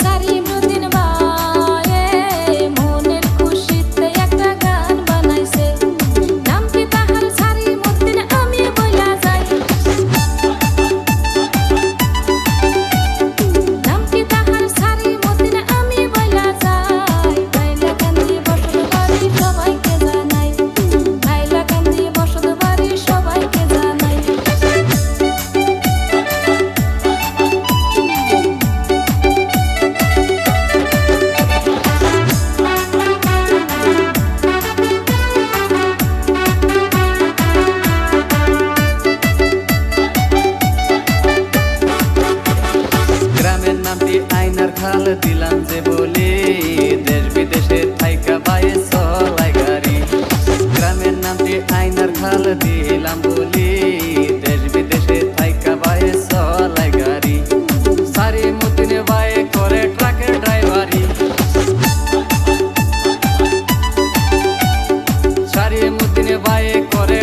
sari নামটি আইনার খাল দিলাম যে বলি, দেশ বিদেশে থাইকা বাইয়ে চলাই গাড়ি। গ্রামের নামটি আইনার খাল দিলাম বলি, দেশ বিদেশে থাইকা বাইয়ে চলাই গাড়ি। সারি মতিনে বাইয়ে করে ট্রাকের ড্রাইভারি। সারি মতিনে বাইয়ে করে